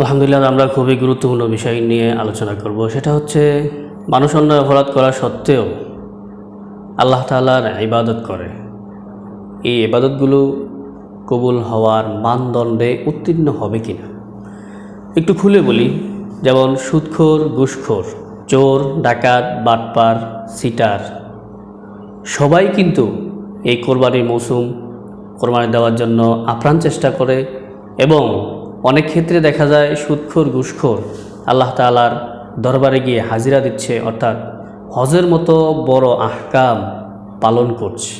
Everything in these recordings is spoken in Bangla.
আলহামদুলিল্লাহ, আমরা খুবই গুরুত্বপূর্ণ বিষয় নিয়ে আলোচনা করব। সেটা হচ্ছে, মানুষ অন্য অপরাধ করা সত্ত্বেও আল্লাহ তাআলার ইবাদত করে। এই ইবাদতগুলো কবুল হওয়ার মানদণ্ডে উত্তীর্ণ হবে কি না একটু খুলে বলি, যেমন সুদখোর, ঘুষখোর, চোর, ডাকাত, বাটপার, সিটার, সবাই কিন্তু এই কোরবানির মৌসুম, কোরবানি দেওয়ার জন্য আপ্রাণ চেষ্টা করে এবং অনেক ক্ষেত্রে দেখা যায় সুদখোর ঘুষখোর আল্লাহ তালার দরবারে গিয়ে হাজিরা দিচ্ছে, অর্থাৎ হজের মতো বড় আহকাম পালন করছে।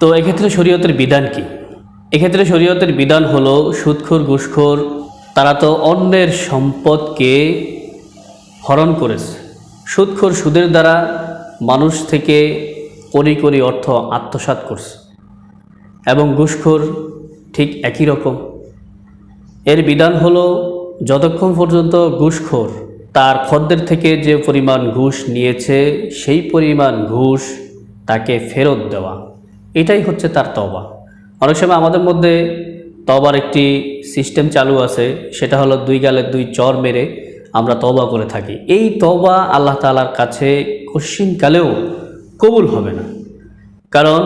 তো এক্ষেত্রে শরীয়তের বিধান কি? এক্ষেত্রে শরীয়তের বিধান হলো সুদখোর ঘুষখোর তারা তো অন্যের সম্পদকে হরণ করেছে। সুদখোর সুদের দ্বারা মানুষ থেকে করি করি অর্থ আত্মসাৎ করছে এবং ঘুষখোর ঠিক একই রকম। এর বিধান হলো, যতক্ষণ পর্যন্ত ঘুষখোর তার খদ্দের থেকে যে পরিমাণ ঘুষ নিয়েছে, সেই পরিমাণ ঘুষ তাকে ফেরত দেওয়া। এটাই হচ্ছে তার তবা অনেক সময় আমাদের মধ্যে তবার একটি সিস্টেম চালু আছে, সেটা হলো দুই গালে দুই চর মেরে আমরা তবা করে থাকি। এই তবা আল্লাহ তালার কাছে কশ্চিনকালেও কবুল হবে না। কারণ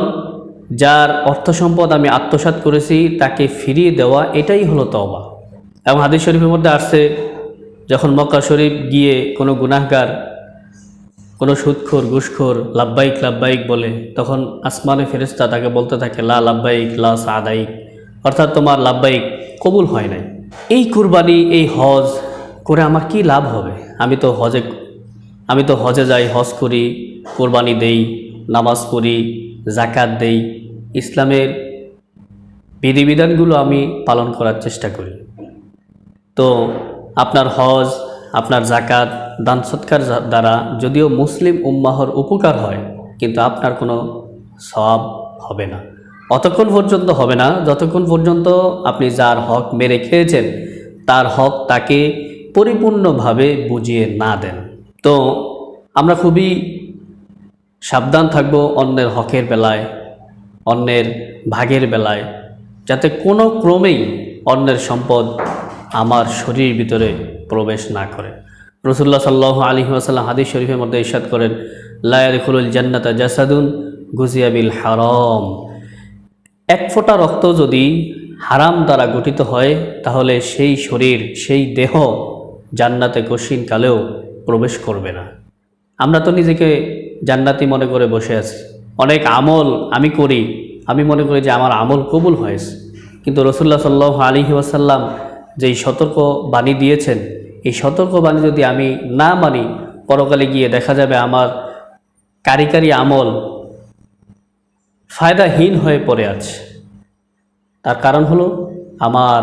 যার অর্থ সম্পদ আমি আত্মসাৎ করেছি, তাকে ফিরিয়ে দেওয়া, এটাই হলো তওবা। এবং হাদিস শরীফের মধ্যে আসছে, যখন মক্কা শরীফ গিয়ে কোনো গুনাহগার, কোনো সুদখোর, ঘুষখোর, লাব্বাইক লাব্বাইক বলে, তখন আসমানে ফেরেস্তা তাকে বলতে থাকে, লা লাব্বাইক, লা সাদাইক। অর্থাৎ তোমার লাব্বাইক কবুল হয় নাই। এই কুরবানি, এই হজ করে আমার কি লাভ হবে? আমি তো হজে, আমি তো হজে যাই, হজ করি, কোরবানি দেই, নামাজ পড়ি জাকাত দেই। ইসলামের বিধিবিধানগুলো আমি পালন করার চেষ্টা করি। তো আপনার হজ, আপনার জাকাত দান সৎকার দ্বারা যদিও মুসলিম উম্মাহর উপকার হয়, কিন্তু আপনার কোনো সব হবে না। অতক্ষণ পর্যন্ত হবে না, যতক্ষণ পর্যন্ত আপনি যার হক মেরে খেয়েছেন, তার হক তাকে পরিপূর্ণভাবে বুঝিয়ে না দেন। তো আমরা খুবই সাবধান থাকব অন্যের হকের বেলায়, অন্যের ভাগের বেলায়, যাতে কোনো ক্রমেই অন্যের সম্পদ আমার শরীরের ভিতরে প্রবেশ না করে। রসুল্লাহ সাল্লাহ আলী আসাল্লাম হাদিস শরীফের মধ্যে ইরশাদ করেন লায়ারখুল জান্নাতা জাসাদুন গুজিয়াবিল হারম। এক ফোঁটা রক্ত যদি হারাম দ্বারা গঠিত হয়, তাহলে সেই শরীর, সেই দেহ জান্নাতে কশিন কালেও প্রবেশ করবে না। আমরা তো নিজেকে জান্নাতি মনে করে বসে আছি। অনেক আমল আমি করি। আমি মনে করি যে আমার আমল কবুল হয়েছে। কিন্তু রসুল্লাহ সাল্লাহ আলী ওয়াসাল্লাম যেই সতর্ক বাণী দিয়েছেন, এই সতর্ক বাণী যদি আমি না মানি, পরকালে গিয়ে দেখা যাবে আমার কারিকারি আমল ফায়দাহীন হয়ে পড়ে আছে। তার কারণ হলো, আমার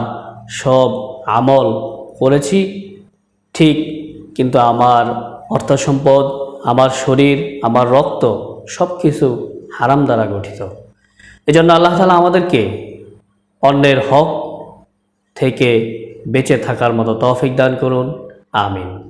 সব আমল করেছি, ঠিক, কিন্তু আমার অর্থ সম্পদ আমার শরীর, আমার রক্ত সব কিছু হারাম দ্বারা গঠিত। এজন্য আল্লাহ তালা আমাদেরকে অন্যের হক থেকে বেঁচে থাকার মতো তৌফিক দান করুন। আমিন।